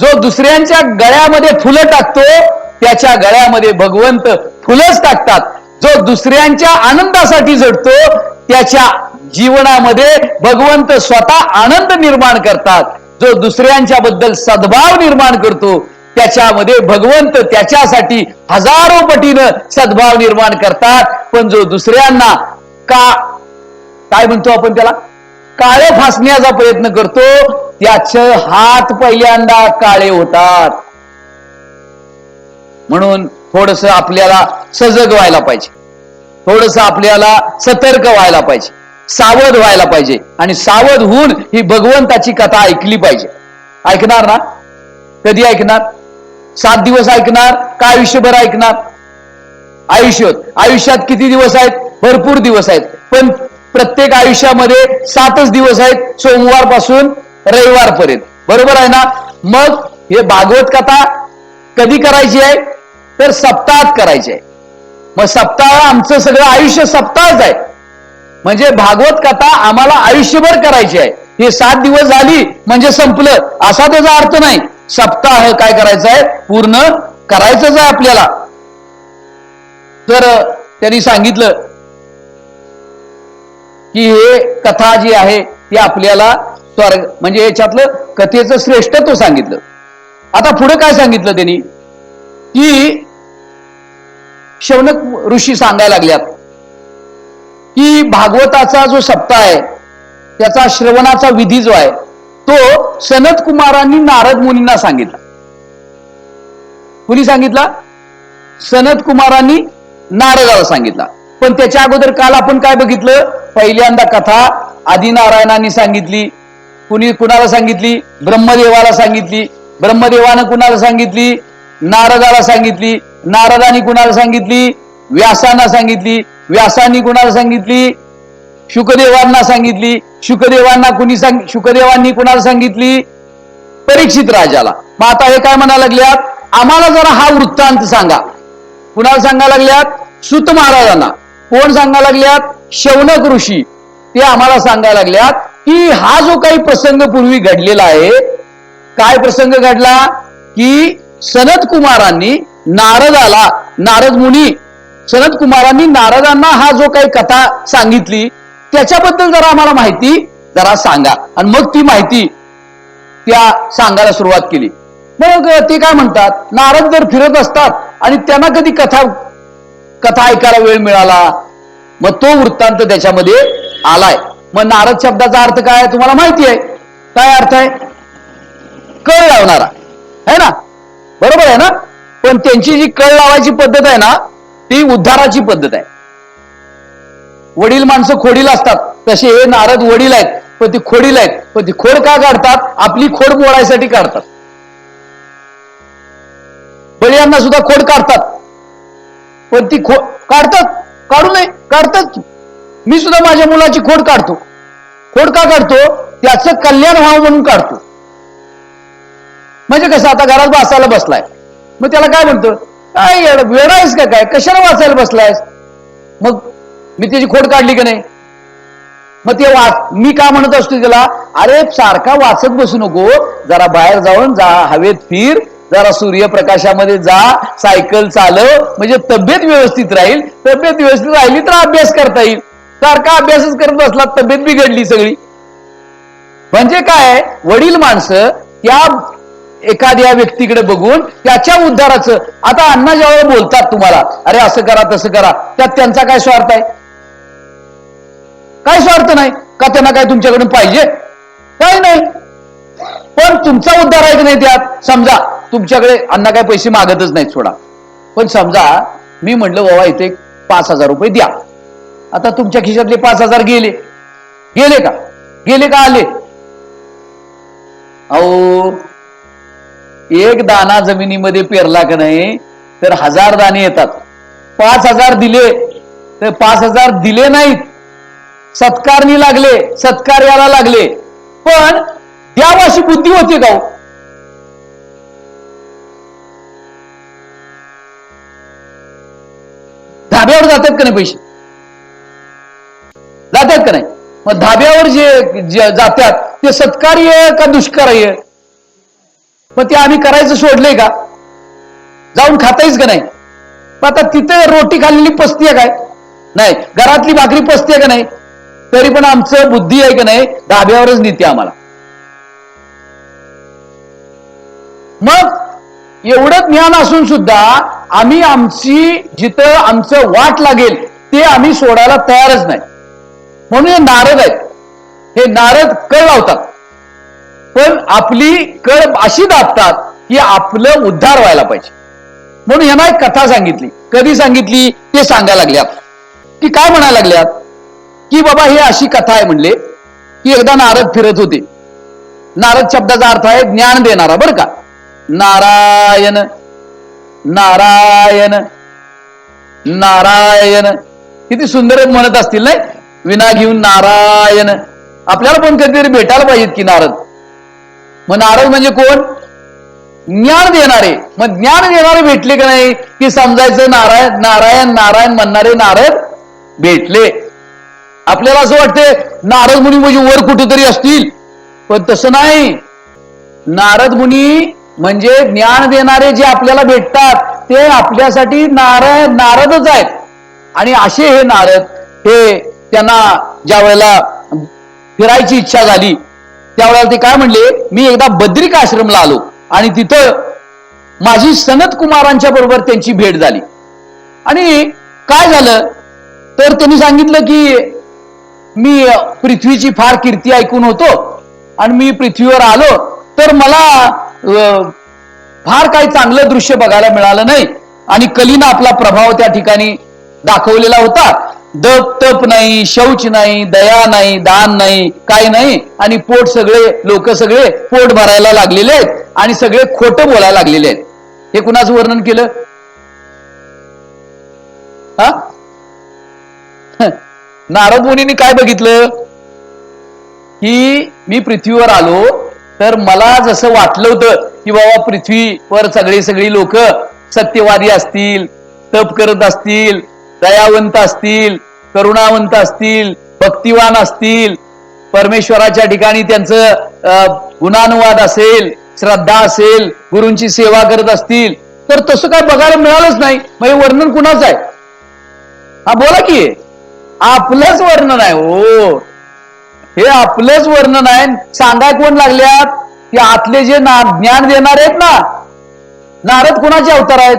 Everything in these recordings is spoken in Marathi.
जो दुसऱ्यांच्या गळ्यामध्ये फुलं टाकतो त्याच्या गळ्यामध्ये भगवंत फुलंच टाकतात. जो दुसऱ्यांच्या आनंदासाठी झटतो त्याच्या जीवनामध्ये भगवंत स्वतः आनंद निर्माण करतात. जो दुसऱ्यांच्या बद्दल सद्भाव निर्माण करतो त्याच्यामध्ये भगवंत त्याच्यासाठी हजारो पटीनं सद्भाव निर्माण करतात. पण जो दुसऱ्यांना का काय म्हणतो आपण त्याला? काळे फासण्याचा प्रयत्न करतो त्याचे हात पहिल्यांदा काळे होतात. म्हणून थोडस आपल्याला सजग व्हायला पाहिजे. थोडस आपल्याला सतर्क व्हायला पाहिजे. सावध व्हायला पाहिजे. आणि सावध होऊन ही भगवंताची कथा ऐकली पाहिजे. ऐकणार ना? कधी ऐकणार? सात दिवस ऐकणार? का आयुष्यभर ऐकणार? आयुष्य आयुष्यात किती दिवस आहेत? भरपूर दिवस आहेत. पण प्रत्येक आयुष्यामध्ये सातच दिवस आहेत सोमवारपासून बरोबर आहे ना? मग हे भागवत कथा कधी करायची आहे? तर सप्ताहात करायची आहे. मग सप्ताह आमचं सगळं आयुष्य सप्ताहच आहे. म्हणजे भागवत कथा आम्हाला आयुष्यभर करायची आहे. हे सात दिवस झाली म्हणजे संपलं. असा त्याचा अर्थ नाही. सप्ताह काय करायचं आहे? पूर्ण करायचंच आहे आपल्याला. तर त्यांनी सांगितलं की हे कथा जी आहे ती आपल्याला स्वर्ग म्हणजे याच्यातलं कथेचं श्रेष्ठत्व सांगितलं. आता पुढे काय सांगितलं त्यांनी? की शौनक ऋषी सांगायला लागल्यात की भागवताचा जो सप्ताह आहे त्याचा श्रवणाचा विधी जो आहे तो सनत कुमारांनी नारद मुनींना सांगितला. कुणी सांगितला? सनत कुमारांनी नारदाला सांगितला. पण त्याच्या अगोदर काल आपण काय बघितलं? पहिल्यांदा कथा आदिनारायणांनी सांगितली. कुणी कुणाला सांगितली? ब्रह्मदेवाला सांगितली. ब्रह्मदेवानं कुणाला सांगितली? नारदाला सांगितली. नारदानी कुणाला सांगितली? व्यासांना सांगितली. व्यासांनी कुणाला सांगितली? शुकदेवांना सांगितली. शुकदेवांना कुणी सांग शुकदेवांनी कुणाला सांगितली? परीक्षित राजाला. मग आता हे काय म्हणायला लागल्यात? आम्हाला जरा हा वृत्तांत सांगा. कुणाला सांगा लागल्यात? सुत महाराजांना. कोण सांगा लागल्यात? शौनक ऋषी. ते आम्हाला सांगायला लागल्यात की हा जो काही प्रसंग पूर्वी घडलेला आहे काय प्रसंग घडला? की सनत कुमारांनी नारदाला नारद मुनी सनत कुमारांनी नारदांना हा जो काही कथा सांगितली त्याच्याबद्दल जरा आम्हाला माहिती जरा सांगा. आणि मग ती माहिती त्या सांगायला सुरुवात केली. मग ते काय म्हणतात? नारद जर फिरत असतात आणि त्यांना कधी कथा कथा ऐकायला वेळ मिळाला मग तो वृत्तांत त्याच्यामध्ये आलाय. मग नारद शब्दाचा अर्थ काय आहे तुम्हाला माहिती आहे? काय अर्थ आहे? कळ लावणारा. है ना? बरोबर आहे ना? पण त्यांची जी कळ लावायची पद्धत आहे ना ती उद्धाराची पद्धत आहे. वडील माणसं खोडील असतात. तसे हे नारद वडील आहेत पण ती खोडील आहेत. पण ती खोड का काढतात? आपली खोड मोडायसाठी काढतात. बळीयांना सुद्धा खोड काढतात. पण ती खो काढतात. काढू नये. काढतात मी सुद्धा माझ्या मुलाची खोड काढतो. खोड का काढतो? त्याचं कल्याण व्हावं म्हणून काढतो. म्हणजे कसं आता घरात वाचायला बसलाय. मग त्याला काय म्हणतो? काय येडं, आहेस का काय? कशाला वाचायला बसलायस? मग मी त्याची खोड काढली का नाही? मग ते वाच मी का म्हणत असतो त्याला अरे सारखा वाचत बसू नको. जरा बाहेर जाऊन जा हवेत फिर. जरा सूर्यप्रकाशामध्ये जा सायकल चालव म्हणजे तब्येत व्यवस्थित राहील. तब्येत व्यवस्थित राहिली तर अभ्यास करता येईल. सारखा अभ्यासच करत असला तब्येत बिघडली सगळी. म्हणजे काय वडील माणसं त्या एखाद्या व्यक्तीकडे बघून त्याच्या उद्धाराचं आता अण्णा ज्यावेळेला बोलतात तुम्हाला अरे असं करा तसं करा त्यात त्यांचा काय स्वार्थ आहे? काय स्वार्थ नाही? का त्यांना काय तुमच्याकडून पाहिजे? काय नाही. पण तुमचा उद्धार आहे की नाही त्यात? समजा तुमच्याकडे अण्णा काय पैसे मागतच नाहीत सोडा. पण समजा मी म्हटलं बाबा इथे पाच हजार रुपये द्या. आता तुमच्या खिशातले पाच हजार गेले. गेले का? गेले का आले? अहो एक दाना जमिनीमध्ये पेरला का नाही तर हजार दाणे येतात. पाच हजार दिले तर पाच हजार दिले नाहीत. सत्कारनी लागले सत्कार्याला लागले. पण द्याव अशी बुद्धी होती का हो? धाब्यावर जातात का नाही पैसे? जातात का नाही? मग धाब्यावर जे जे जातात ते सत्कार्य का दुष्कार्य? मग ते आम्ही करायचं सोडलंय का? जाऊन खातायच का नाही? मग आता तिथे रोटी खाल्लेली पसती आहे काय? नाही. घरातली भाकरी पसती आहे का नाही? तरी पण आमचं बुद्धी आहे का नाही? धाब्यावरच नेते आम्हाला. मग एवढं ज्ञान असून सुद्धा आम्ही आमची जिथं आमचं वाट लागेल ते आम्ही सोडायला तयारच नाही. म्हणून हे नारद आहेत. हे नारद कळ लावतात. पण आपली कळ अशी दाबतात की आपलं उद्धार व्हायला पाहिजे. म्हणून यांना एक कथा सांगितली. कधी सांगितली? ते सांगायला लागल्यात. की काय म्हणायला लागल्यात? की बाबा ही अशी कथा आहे म्हणले की एकदा नारद फिरत होते. नारद शब्दाचा अर्थ आहे ज्ञान देणारा बरं का? नारायण नारायण नारायण. किती सुंदर म्हणत असतील नाही? विना घेऊन नारायण. आपल्याला पण कधीतरी भेटायला पाहिजेत की नारद? मग नारद म्हणजे कोण? ज्ञान देणारे. मग ज्ञान देणारे भेटले का नाही? की समजायचं नारायण नारायण नारायण म्हणणारे नारद भेटले. आपल्याला असं वाटतं नारद मुनी म्हणजे वर कुठेतरी असतील. पण तसं नाही. नारद मुनी म्हणजे ज्ञान देणारे जे आपल्याला भेटतात ते आपल्यासाठी नारायण नारदच आहेत. आणि असे हे नारद हे त्यांना ज्या वेळेला फिरायची इच्छा झाली त्यावेळेला ते काय म्हणले मी एकदा बद्रिक आश्रमला आलो आणि तिथं माझी सनत कुमारांच्या बरोबर त्यांची भेट झाली. आणि काय झालं? तर त्यांनी सांगितलं की मी पृथ्वीची फार कीर्ती ऐकून होतो आणि मी पृथ्वीवर आलो तर मला फार काही चांगलं दृश्य बघायला मिळालं नाही. आणि कलीनं आपला प्रभाव त्या ठिकाणी दाखवलेला होता. दप तप नाही शौच नाही दया नाही दान नाही काही नाही. आणि पोट सगळे लोक सगळे पोट भरायला लागलेले आहेत. आणि सगळे खोटं बोलायला लागलेले आहेत. हे कुणाचं वर्णन केलं? हा. नारद मुनींनी काय बघितलं? की मी पृथ्वीवर आलो तर मला जसं वाटलं होतं की बाबा पृथ्वीवर सगळी सगळी लोक सत्यवादी असतील तप करत असतील दयावंत असतील करुणावंत असतील भक्तिवान असतील परमेश्वराच्या ठिकाणी त्यांचं गुणानुवाद असेल श्रद्धा असेल गुरूंची सेवा करत असतील तर तसं काय बघायला मिळालंच नाही. मग हे वर्णन कुणाचं आहे? हा बोला की. आपलंच वर्णन आहे. हो. हे आपलंच वर्णन आहे. सांगाय कोण लागल्यात? की आतले जे ना ज्ञान देणार आहेत ना नारद कुणाचे अवतार आहेत?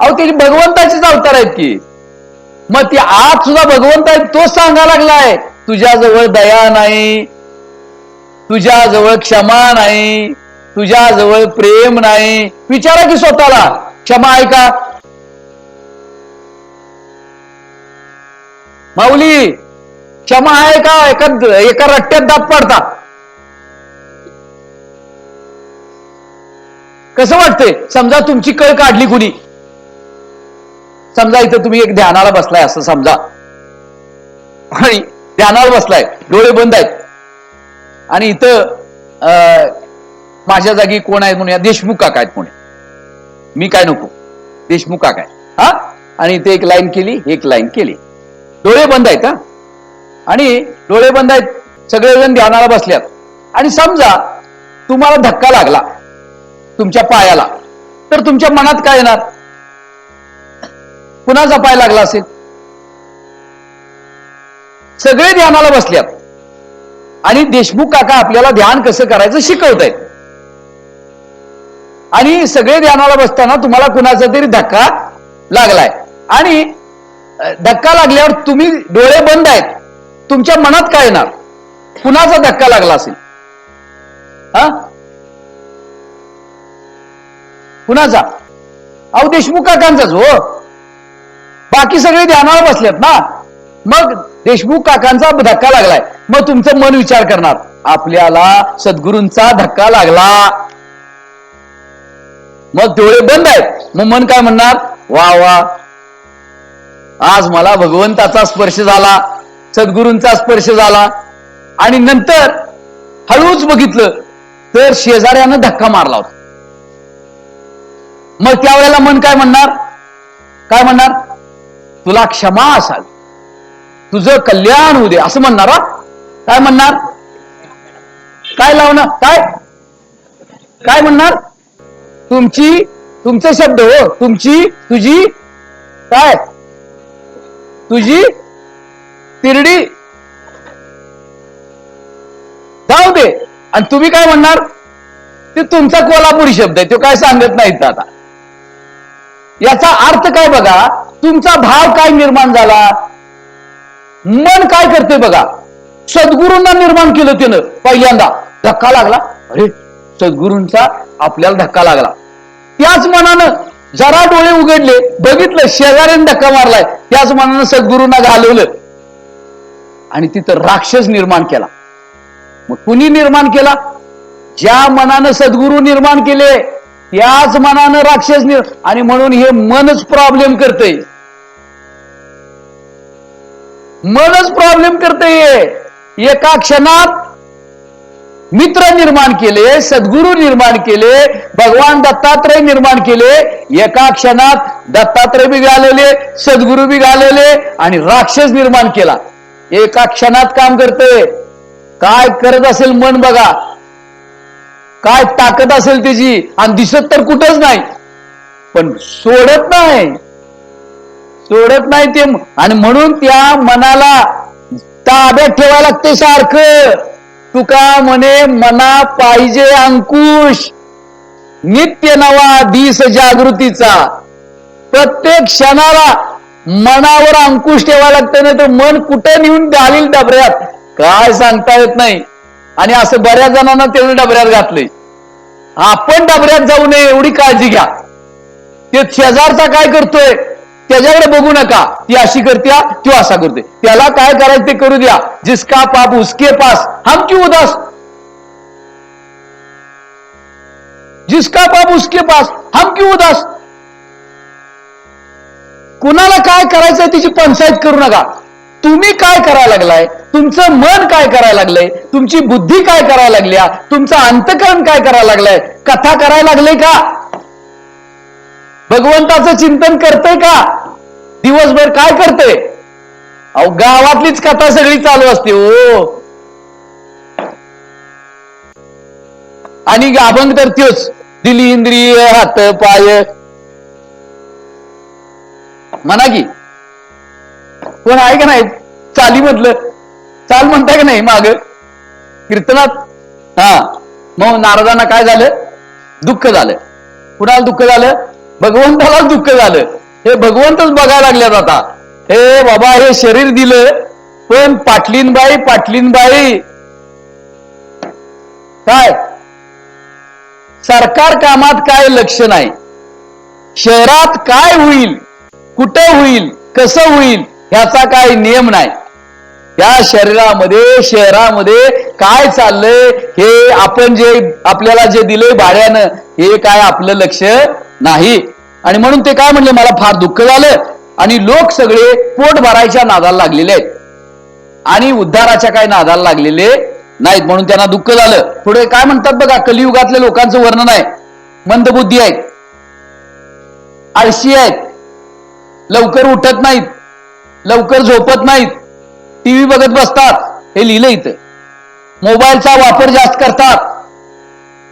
अहो ते भगवंताचेच अवतार आहेत की. मग ते आत सुद्धा भगवंत आहेत तोच सांगायला लागलाय. तुझ्याजवळ दया नाही. तुझ्याजवळ क्षमा नाही. तुझ्याजवळ प्रेम नाही. विचारा की स्वतःला. क्षमा आहे का? माऊली क्षमा आहे का? एका एका रट्ट्यात दात पाडता कसं वाटतंय? समजा तुमची कळ काढली कुणी. समजा इथं तुम्ही एक ध्यानाला बसलाय असं समजा. आणि ध्यानाला बसलाय डोळे बंद आहेत. आणि इथं अं, माझ्या जागी कोण आहेत म्हणून देशमुख काका आहेत पुणे मी काय नको? देशमुख काका आहे हा? आणि इथे एक लाईन केली एक लाईन केली. डोळे बंद आहेत हा? आणि डोळे बंद आहेत. सगळेजण ध्यानाला बसल्यात आणि समजा तुम्हाला धक्का लागला तुमच्या पायाला तर तुमच्या मनात काय येणार? कुणाचा पाय लागला असेल? सगळे ध्यानाला बसल्यात आणि देशमुख काका आपल्याला ध्यान कसं करायचं शिकवत आहेत आणि सगळे ध्यानाला बसताना तुम्हाला कुणाचा तरी धक्का लागलाय. आणि धक्का लागल्यावर तुम्ही डोळे बंद आहेत. तुमच्या मनात काय येणार? कुणाचा धक्का लागला असेल? हा? कुणाचा? अहो देशमुख काकांचाच हो. बाकी सगळे ध्यानावर बसलेत ना. मग देशमुख काकांचा धक्का लागलाय. मग तुमचं मन विचार करणार. आपल्याला सद्गुरूंचा धक्का लागला. मग डोळे बंद आहेत. मग मन काय म्हणणार? वा वा. आज मला भगवंताचा स्पर्श झाला. सद्गुरूंचा स्पर्श झाला आणि नंतर हळूच बघितलं तर शेजाऱ्यानं धक्का मारला होता. मग त्यावेळेला मन काय म्हणणार? काय म्हणणार? तुला क्षमा असाल तुझं कल्याण होऊ दे. असं म्हणणार काय म्हणणार? काय लावणं काय? काय म्हणणार? तुमची तुमचे शब्द हो. तुमची तुझी काय? तुझी तिरडी जाऊ दे. आणि तुम्ही काय म्हणणार? ते तुमचा कोल्हापुरी शब्द आहे. तो काय सांगत नाहीत आता. याचा अर्थ काय बघा? तुमचा भाव काय निर्माण झाला? मन काय करते बघा? सद्गुरूंना निर्माण केलं त्यानं पहिल्यांदा. धक्का लागला. अरे सद्गुरूंचा आपल्याला धक्का लागला. त्याच मनानं जरा डोळे उघडले. बघितलं शेजाऱ्याने धक्का मारलाय. त्याच मनानं सद्गुरूंना घालवलं. आणि तिथं राक्षस निर्माण केला. मग कुणी निर्माण केला? ज्या मनानं सद्गुरू निर्माण केले त्याच मनानं राक्षस निर् आणि म्हणून हे मनच प्रॉब्लेम करते मनच प्रॉब्लेम करते एका क्षणात मित्र निर्माण केले सद्गुरू निर्माण केले भगवान दत्तात्रय निर्माण केले एका क्षणात दत्तात्रय बी घालवले सद्गुरू बी घालवले आणि राक्षस निर्माण केला. एका क्षणात काम करते. काय करत असेल मन बघा. काय ताकद असेल त्याची आणि दिसत तर कुठंच नाही. पण सोडत नाही. सोडत नाही ते आणि म्हणून त्या मनाला ताब्यात ठेवायला लागते सारखं. तुका म्हणे मना पाहिजे अंकुश. नित्य नवा दिस जागृतीचा. प्रत्येक क्षणाला मनावर अंकुश ठेवायला लागतं नाही तर मन कुठं नेऊन घालील डबऱ्यात? काय सांगता येत नाही. आणि असं बऱ्याच जणांना त्याने डबऱ्यात घातलंय. आपण डबऱ्यात जाऊ नये एवढी काळजी घ्या. ते शेजारचा काय करतोय त्याच्याकडे बघू नका. ती अशी करत्या तो असा करते. त्याला काय करायचं ते करू द्या. जिसका पाप उसके पास. हम क्यों उदास? जिसका पाप उसके पास. हम क्यों उदास? कुणाला काय करायचंय तिची पंचायत करू नका. तुम्ही काय करायला लागलाय? तुमचं मन काय करायला लागलंय? तुमची बुद्धी काय करायला लागल्या तुमचं अंतकरण काय करायला लागलंय? कथा करायला लागले का? भगवंताचं चिंतन करते का? दिवसभर काय करते अहो गावातलीच कथा सगळी चालू असते हो. आणि अभंग तर त्योच दिली इंद्रिय हात पाय. म्हणा की. कोण आहे का नाही? चाली म्हटलं चाल म्हणताय का नाही माग? कीर्तनात? हा. मग नारदांना काय झालं? दुःख झालं. कुणाला दुःख झालं? भगवंतालाच दुःख झालं. हे भगवंतच बघायला लागल्यात आता. हे बाबा हे शरीर दिलं. पण पाटलीनबाई पाटलीनबाई. काय? सरकार कामात काय लक्ष नाही? शहरात काय होईल? कुठं होईल कसं होईल ह्याचा काही नियम नाही. या शरीरामध्ये शहरामध्ये काय चाललंय हे आपण जे आपल्याला जे दिले भाड्यानं हे काय आपलं लक्ष नाही. आणि म्हणून ते काय म्हणले मला फार दुःख झालं. आणि लोक सगळे पोट भरायच्या नादाला लागलेले आहेत. आणि उद्धाराच्या काय नादाला लागलेले नाहीत म्हणून त्यांना दुःख झालं. पुढे काय म्हणतात बघा कलियुगातल्या लोकांचं वर्णन आहे. मंदबुद्धी आहेत. आळशी आहेत. लवकर उठत नाहीत लवकर झोपत नाहीत टीव्ही बघत बसतात हे लिहिलं इथं. मोबाईलचा वापर जास्त करतात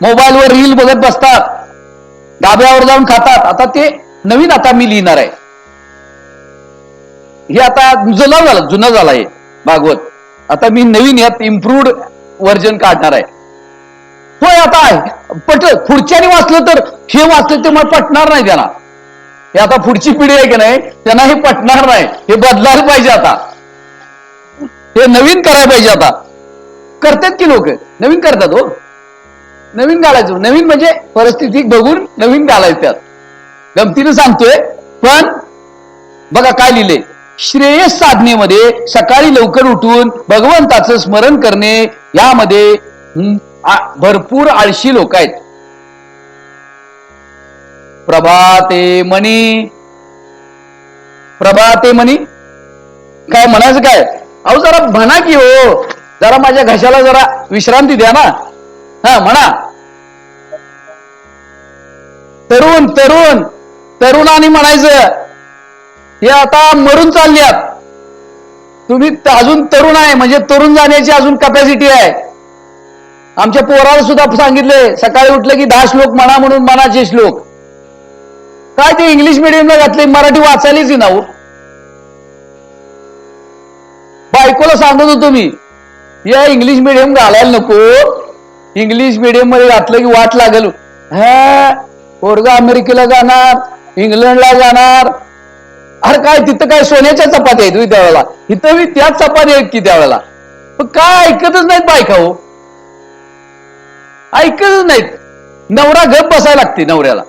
मोबाईलवर रील बघत बसतात डाब्यावर जाऊन खातात. आता ते नवीन आता मी लिहिणार आहे. हे आता जुना झाला जुना झाला हे भागवत. आता मी नवीन यात इम्प्रूव्ड व्हर्जन काढणार आहे. होय आता आहे. पट पुढच्याने वाचलं तर हे वाचलं ते मला पटणार नाही त्यांना हे आता पुढची पिढी आहे की नाही त्यांना हे पटणार नाही. हे बदलायला पाहिजे आता. हे नवीन करायला पाहिजे आता. करतात की लोक? नवीन करतात हो. नवीन घालायचं. नवीन म्हणजे परिस्थिती बघून नवीन घालायचं. त्यात गमतीनं सांगतोय पण बघा काय लिहिले श्रेयस साधनेमध्ये सकाळी लवकर उठून भगवंताचं स्मरण करणे यामध्ये भरपूर आळशी लोक आहेत. प्रभाते मणी. प्रभाते मणी? काय म्हणायचं काय? अहो जरा म्हणा की हो. जरा माझ्या घशाला जरा विश्रांती द्या ना. हा म्हणा. तरुण तरुण. तरुणाने म्हणायचं हे आता मरून चालल्यात. तुम्ही अजून तरुण आहे. म्हणजे तरुण जाण्याची अजून कपॅसिटी आहे. आमच्या पोराला सुद्धा सांगितले सकाळी उठलं की दहा श्लोक म्हणा म्हणून मनाचे श्लोक. काय ते इंग्लिश मिडियमला घातले मराठी वाचायलीच ना हो. बायकोला सांगत होतो मी या इंग्लिश मिडियम घालायला नको. इंग्लिश मिडियममध्ये घातलं की वाट लागल. हा पोरगा अमेरिकेला जाणार इंग्लंडला जाणार. अरे काय तिथं काय सोन्याच्या चपात्या आहेत त्यावेळेला? इथं मी त्याच चपात्या आहेत की त्यावेळेला? पण काय ऐकतच नाहीत बायका हो. ऐकतच नाहीत. नवरा गप बसायला लागते नवऱ्याला.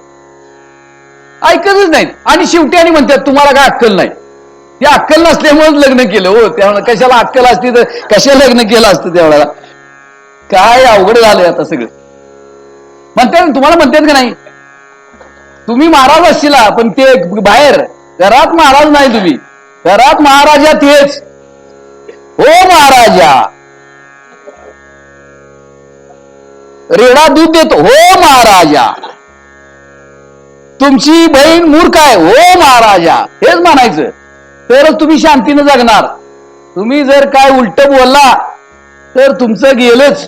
ऐकतच नाहीत. आणि शेवटी आणि म्हणतात तुम्हाला काय अक्कल नाही? ते अक्कल नसल्यामुळेच लग्न केलं हो. त्यामुळे कशाला अक्कल असती तर कशाला लग्न केलं असतं? त्यावेळेला काय अवघड झालंय आता सगळं. म्हणतात तुम्हाला म्हणतात का नाही? तुम्ही महाराज असशिला पण ते बाहेर घरात महाराज नाही तुम्ही. घरात महाराजा तेच. हो महाराजा. रेडा दूध देतो. हो महाराजा. तुमची बहीण मूर्ख आहे. हो महाराजा. हेच म्हणायचं. तरच तुम्ही शांतीनं जगणार. तुम्ही जर काय उलट बोलला तर तुमचं गेलंच.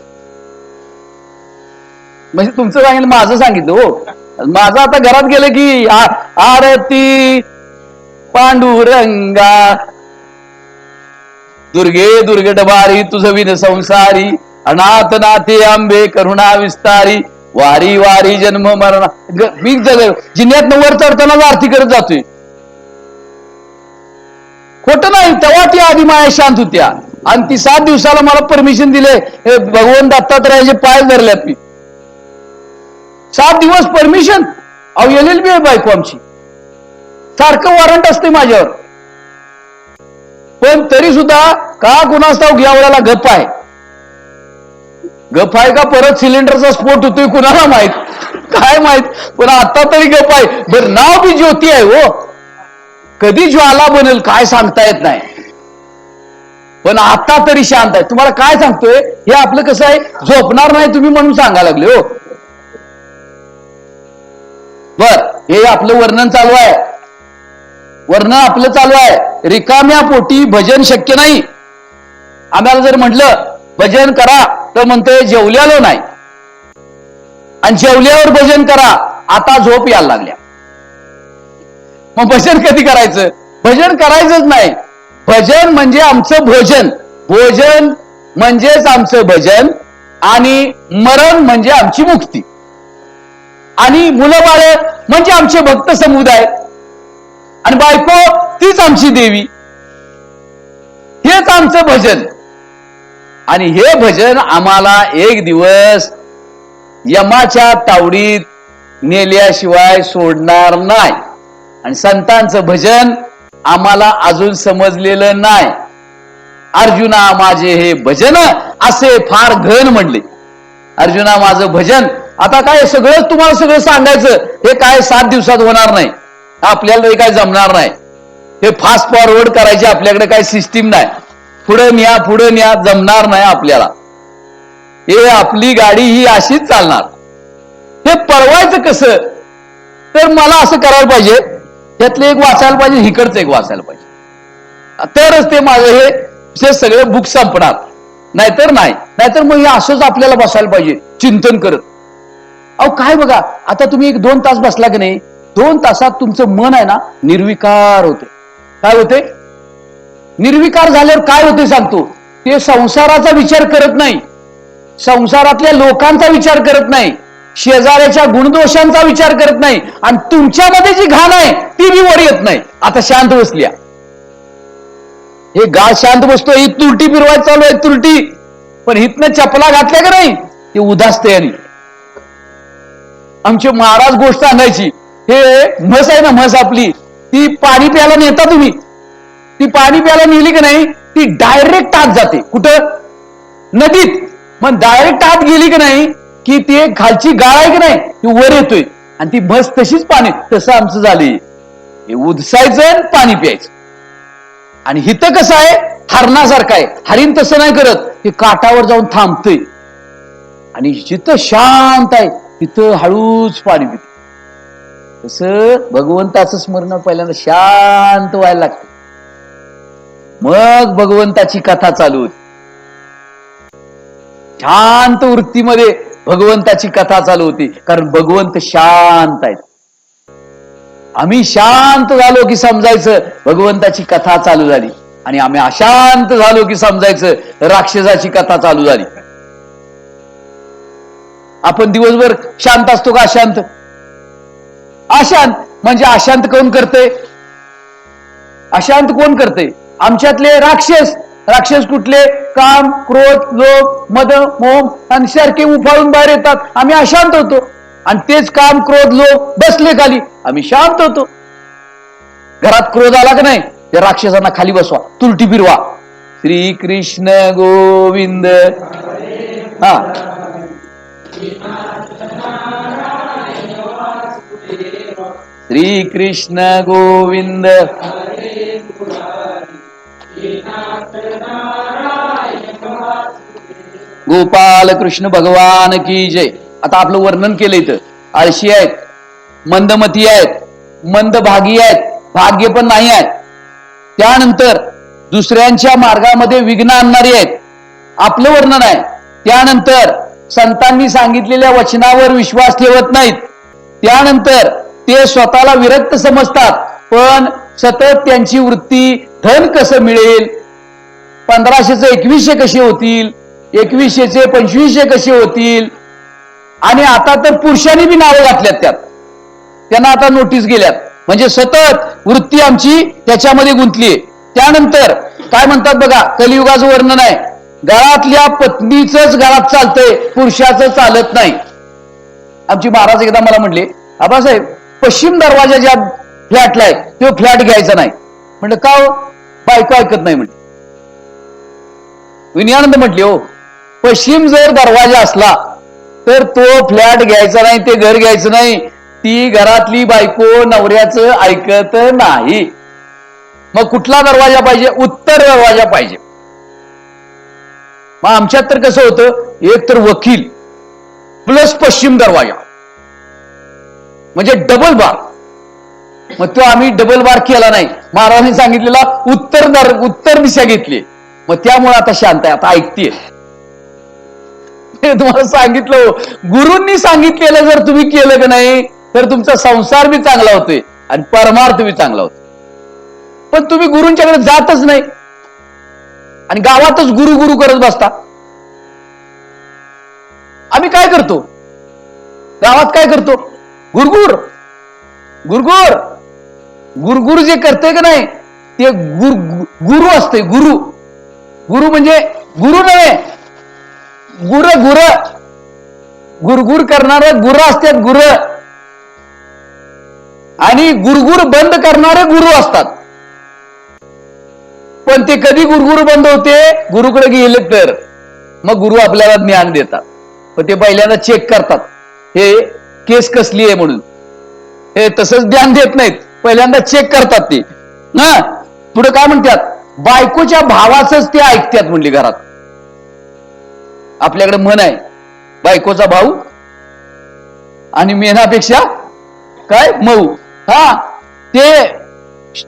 म्हणजे तुमचं सांगितलं माझं सांगितलं हो. माझं आता घरात गेलं की आरती पांडुरंगा दुर्गे दुर्गटबारी तुझ विन संसारी अनाथ नाथे आंबे करुणा विस्तारी वारी वारी जन्म मरणा. मी जग जिन्यात वर चढताना आरती करत जातोय. खोट नाही. तेव्हा ती आधी माया शांत होत्या. आणि ती सात दिवसाला मला परमिशन दिले. हे भगवान दत्तात्रयाचे पाय धरल्यात मी. सात दिवस परमिशन अहो एल एल बी आहे बायको आमची. सारखं वॉरंट असते माझ्यावर. पण तरी सुद्धा का कुणास घ्यावड्याला गप्प आहे? गप आहे का परत सिलेंडरचा स्फोट होतोय कुणाला माहीत? काय माहीत? पण आता तरी गप आहे. बर नाव बी ज्योती आहे हो. कधी ज्वाला बनेल काय सांगता येत नाही. पण आता तरी शांत आहे. तुम्हाला काय सांगतोय? हे आपलं कसं आहे? झोपणार नाही तुम्ही म्हणून सांगायला लागले हो. बर हे आपलं वर्णन चालू आहे. वर्णन आपलं चालू आहे. रिकाम्या पोटी भजन शक्य नाही. आम्हाला जर म्हटलं भजन करा. तर म्हणतोय जेवल्यालो नाही. आणि जेवल्यावर भजन करा. आता झोप यायला लागल्या. मग भजन कधी करायचं? भजन करायचंच नाही. भजन म्हणजे आमचं भोजन. भोजन म्हणजेच आमचं भजन आणि मरण म्हणजे आमची मुक्ती. आणि मुलं बाळ म्हणजे आमचे भक्त समुदाय. आणि बायको तीच आमची देवी. हेच आमचं भजन. आणि हे भजन आम्हाला एक दिवस यमाच्या तावडीत नेल्याशिवाय सोडणार नाही. आणि संतांचं भजन आम्हाला अजून समजलेलं नाही. अर्जुना माझे हे भजन असे फार घन म्हणले. अर्जुना माझं भजन आता काय सगळंच तुम्हाला सगळं सांगायचं हे काय सात दिवसात होणार नाही. आपल्याला हे काय जमणार नाही. हे फास्ट फॉरवर्ड करायची आपल्याकडे काय सिस्टीम नाही. पुढे न्या पुढे न्या जमणार नाही आपल्याला. हे आपली गाडी ही अशीच चालणार. हे परवायचं कसं? तर मला असं करायला पाहिजे त्यातलं एक वाचायला पाहिजे इकडचं एक वाचायला पाहिजे. तरच ते माझं हे सगळे बुक संपणार. नाहीतर नाही. नाहीतर मग हे असंच आपल्याला बसायला पाहिजे चिंतन करत. अहो काय बघा आता तुम्ही एक दोन तास बसला की नाही? दोन तासात तुमचं मन आहे ना निर्विकार होते. काय होते? निर्विकार झाल्यावर काय होते सांगतो ते? संसाराचा विचार करत नाही. संसारातल्या लोकांचा विचार करत नाही. शेजाऱ्याच्या गुणदोषांचा विचार करत नाही. आणि तुमच्यामध्ये जी घाण आहे ती बी वर येत नाही. आता शांत बसल्या. हे गा शांत बसतो ही तुरटी पिरवाय चालू आहे तुरटी. पण हितनं चपला घातल्या का नाही? ते उदासते आणि आमचे महाराज गोष्ट आणायची. हे म्हस आहे ना म्हस आपली. ती पाणी प्यायला नेता तुम्ही. ती पाणी प्यायला नेली की नाही ती डायरेक्ट आत जाते. कुठं? नदीत. मग डायरेक्ट आत गेली की नाही की ती खालची गाळ आहे की नाही ती वर येतोय. आणि ती बस तशीच पाणी तसं आमचं झाले हे उदसायचं आणि पाणी प्यायचं. आणि हिथं कसं आहे? हरणासारखं आहे. हरिण तसं नाही करत. ते काठावर जाऊन थांबतंय. आणि जिथं शांत आहे तिथं हळूच पाणी पित. तसं भगवंताचं स्मरण पहिल्यांदा शांत व्हायला लागतं. मग भगवंताची कथा चालू होती. शांत वृत्तीमध्ये भगवंताची कथा चालू होती कारण भगवंत शांत आहेत. आम्ही शांत झालो की समजायचं भगवंताची कथा चालू झाली. आणि आम्ही अशांत झालो की समजायचं राक्षसाची कथा चालू झाली. आपण दिवसभर शांत असतो का अशांत? अशांत. म्हणजे अशांत कोण करते अशांत कोण करते आमच्यातले राक्षस राक्षस कुठले? काम क्रोध लोभ मद मोम आणि सारखे उफाळून बाहेर येतात. आम्ही अशांत होतो. आणि तेच काम क्रोध लोभ बसले खाली. आम्ही शांत होतो. घरात क्रोध आला का नाही त्या राक्षसांना खाली बसवा तुलटी फिरवा. श्री कृष्ण गोविंद. हा. श्री कृष्ण गोविंद. गोपाल कृष्ण भगवान की जय. आता आपलं वर्णन केलं इथं. आळशी आहेत मंदमती आहेत मंदभागी आहेत भाग्य पण नाही आहेत. त्यानंतर दुसऱ्यांच्या मार्गामध्ये विघ्न आणणारी आहेत. आपलं वर्णन आहे. त्यानंतर संतांनी सांगितलेल्या वचनावर विश्वास ठेवत नाहीत. त्यानंतर ते स्वतःला विरक्त समजतात पण सतत त्यांची वृत्ती धन कसं मिळेल? पंधराशेचे एकवीसशे कसे होतील? एकवीसशेचे पंचवीसशे कसे होतील? आणि आता तर पुरुषांनी बी नावं घातल्यात त्यात. त्यांना आता नोटीस गेल्यात. म्हणजे सतत वृत्ती आमची त्याच्यामध्ये गुंतली त्यानंतर काय म्हणतात बघा कलियुगाचं वर्णन आहे. गळातल्या पत्नीच गळात चालतंय पुरुषाचं चालत नाही. आमची महाराज एकदा मला म्हणले आबासाहेब पश्चिम दरवाजा ज्या फ्लॅटला आहे. तो फ्लॅट घ्यायचा नाही. म्हणलं का हो? बायको ऐकत नाही म्हणले. विनयानंद म्हटले हो पश्चिम जर दरवाजा असला तर तो फ्लॅट घ्यायचा नाही ते घर घ्यायचं नाही. ती घरातली बायको नवऱ्याचं ऐकत नाही. मग कुठला दरवाजा पाहिजे? उत्तर दरवाजा पाहिजे. मग आमच्यात तर कसं होतं? एक तर वकील प्लस पश्चिम दरवाजा. म्हणजे डबल बार मग तो आम्ही डबल बार केला नाही. महाराजांनी सांगितलेला उत्तर दर उत्तर दिशा घेतली. मग त्यामुळे आता शांत आहे आता ऐकतीये. तुम्हाला सांगितलं हो, गुरुंनी सांगितलेलं जर तुम्ही केलं का नाही तर तुमचा संसार बी चांगला होतोय आणि परमार्थ बी चांगला होतो पण तुम्ही गुरूंच्याकडे जातच नाही. आणि गावातच गुरु गुरु करत बसता. आम्ही काय करतो? गावात काय करतो? गुरगुर! गुरगुर! गुरगुर जे करते का नाही ते गुर गुरु असते गुरु. गुरु म्हणजे गुरु नव्हे गुर गुर. गुरगुर करणारे गुर असतात गुर. आणि गुरगुर बंद करणारे गुरु असतात. पण ते कधी गुरगुर बंद होते? गुरुकडे गेले तर. मग गुरु आपल्याला ज्ञान देतात. पण ते पहिल्यांदा चेक करतात. हे केस कसली आहे म्हणून. हे तसंच ज्ञान देत नाहीत. पहिल्यांदा चेक करतात ते. ना? पुढे काय म्हणतात? बायकोच्या भावाचंच ते ऐकतात म्हणली घरात. आपल्याकडे म्हण आहे बायकोचा भाऊ आणि मेनापेक्षा काय? मऊ. हा? ते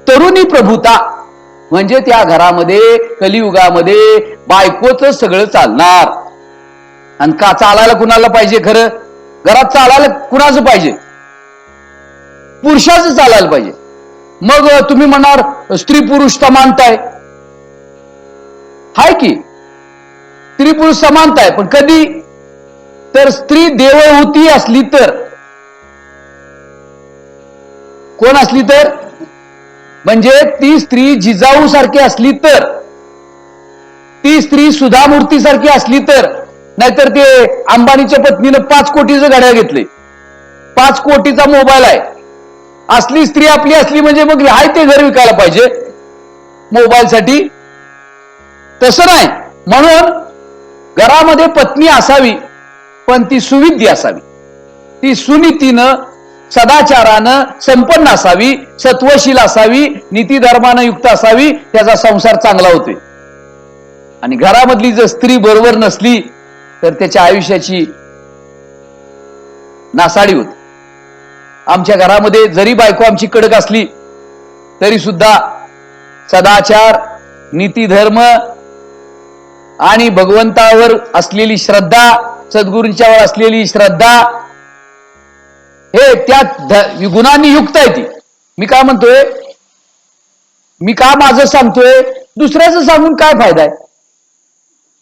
तरुणी प्रभुता. म्हणजे त्या घरामध्ये कलियुगामध्ये बायकोच सगळं चालणार. आणि का चालायला कुणाला पाहिजे खरं? घरात चालायला कुणाचं पाहिजे? पुरुषाचं चालायला पाहिजे. मग तुम्ही म्हणणार स्त्री पुरुष समानता आहे. हाय की? स्त्री पुरुष समानता आहे पण कधी? तर स्त्री देवहूती असली तर. कोण असली तर? म्हणजे ती स्त्री जिजाऊ सारखी असली तर. ती स्त्री सुधामूर्ती सारखी असली तर. नाहीतर ते अंबानीच्या पत्नीनं पाच कोटीचं घड्या घेतले पाच कोटीचा मोबाईल आहे. असली स्त्री आपली असली म्हणजे मग आहे ते घर विकायला पाहिजे. मोबाईल साठी तसं नाही. म्हणून घरामध्ये पत्नी असावी पण ती सुविद्य असावी. ती सुनीतीनं सदाचारानं संपन्न असावी सत्वशील असावी नीती धर्मानं युक्त असावी त्याचा संसार चांगला होतोय. आणि घरामधली जर स्त्री बरोबर नसली तर त्याच्या आयुष्याची नासाडी होती. आमच्या घरामध्ये जरी बायको आमची कडक असली तरी सुद्धा सदाचार नीती धर्म आणि भगवंतावर असलेली श्रद्धा सद्गुरूंच्यावर असलेली श्रद्धा हे त्या गुणांनी युक्त आहे ती. मी काय म्हणतोय? मी का माझं सांगतोय? दुसऱ्याचं सांगून काय फायदा आहे?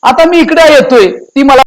आता मी इकडे येतोय ती मला